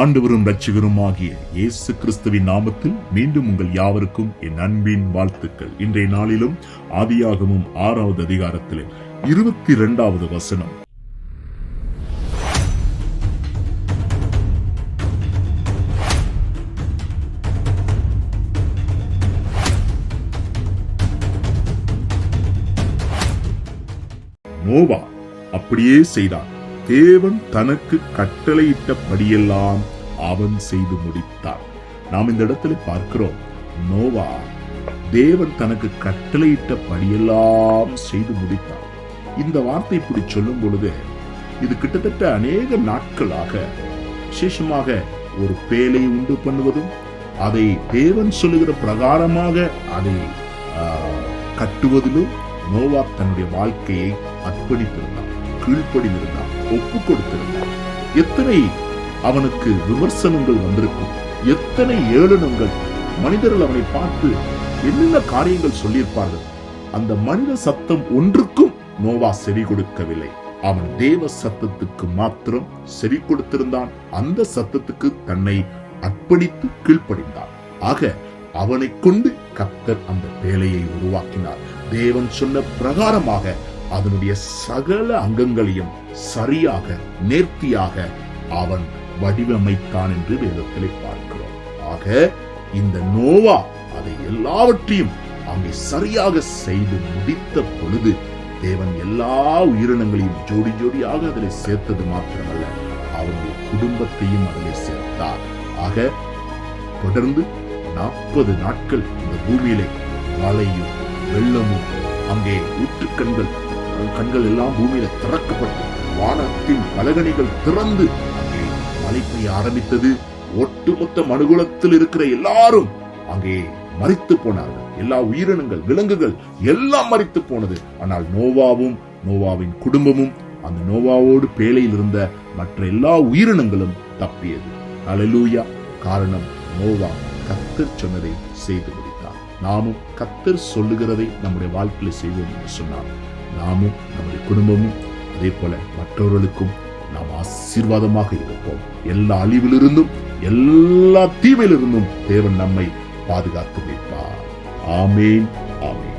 ஆண்டவரும் ரட்சகரும் ஆகிய இயேசு கிறிஸ்துவின் நாமத்தில் மீண்டும் உங்கள் யாவருக்கும் என் அன்பின் வாழ்த்துக்கள். இன்றைய நாளிலும் ஆதியாகமும் ஆறாவது அதிகாரத்தில் இருபத்தி இரண்டாவது வசனம். நோவா அப்படியே செய்தார். தேவன் தனக்கு கட்டளையிட்டபடியெல்லாம் அவன் செய்து முடித்தான். நாம் இந்த இடத்துல பார்க்கிறோம் நோவா தேவன் தனக்கு கட்டளையிட்டபடியெல்லாம் செய்து முடித்தான். இந்த வார்த்தை இப்படி சொல்லும் பொழுது இது கிட்டத்தட்ட அநேக நாட்களாக விசேஷமாக ஒரு பேலை உண்டு பண்ணுவதும் அதை தேவன் சொல்லுகிற பிரகாரமாக அதை ஆஹ், கட்டுவதிலும் நோவா தன்னுடைய வாழ்க்கையை அர்ப்பணித்திருந்தான். கீழ்ப்படிந்திருந்தான் ஒப்பு கொடுத்திருந்தான் எத்தனை அவனுக்கு விமர்சனங்கள் வந்திருக்கும் எத்தனை ஏளனங்கள் மனிதர்கள் அவனை பார்த்து என்னென்ன காரியங்கள் சொல்லியிருப்பார்கள் அந்த மனித சத்தம் ஒன்றுக்கும் நோவா செவி கொடுக்கவில்லை. அவன் தேவ சத்தத்துக்கு மாத்திரம் செவி கொடுத்திருந்தான் அந்த சத்தத்துக்கு தன்னை அர்ப்பணித்து கீழ்ப்படிந்தான். ஆக அவனை கொண்டு கத்தர் அந்த வேலையை உருவாக்கினார். தேவன் சொன்ன பிரகாரமாக அதனுடைய சகல அங்கங்களையும் சரியாக நேர்த்தியாக அவன் வடிவமைத்தான் என்று வேதத்திலே பார்க்கிறோம். ஆக இந்த நோவா அதை எல்லாவற்றையும் அங்கே சரியாக செய்து முடித்த பொழுது தேவன் எல்லா உயிரினங்களையும் ஜோடி ஜோடியாக அதில் சேர்த்தது மாத்திரமல்ல அவருடைய குடும்பத்தையும் அதில் சேர்த்தார். ஆக தொடர்ந்து நாற்பது நாட்கள் இந்த பூமியிலே மழையும் வெள்ளமும் அங்கே ஊற்றுக்கண்கள் கண்கள் எல்லாம் பூமியில திறக்கப்பட்டு வானத்தின் பலகணிகள் திறந்து அங்கே மழை பெய்ய ஆரம்பித்தது. ஒட்டுமொத்த மனுகுலத்தில் இருக்கிற எல்லாரும் அங்கே மறித்து போனார்கள். எல்லா உயிரினங்கள் விலங்குகள் எல்லாம் மறித்து போனது. ஆனால் நோவாவும் நோவாவின் குடும்பமும் அந்த நோவாவோடு பேழையில் இருந்த மற்ற எல்லா உயிரினங்களும் தப்பியது. அலலூயா காரணம் நோவா. கத்தர் சொன்னதை செய்து முடித்தார். நாமும் கத்தர் சொல்லுகிறதை நம்முடைய வாழ்க்கையில் செய்வோம் என்று சொன்னார். நாமும் நமது குடும்பமும் அதே போல மற்றவர்களுக்கும் நாம் ஆசீர்வாதமாக இருப்போம். எல்லா அழிவிலிருந்தும் எல்லா தீமையிலிருந்தும் தேவன் நம்மை பாதுகாத்து வைப்பார் ஆமேன் ஆமேன்.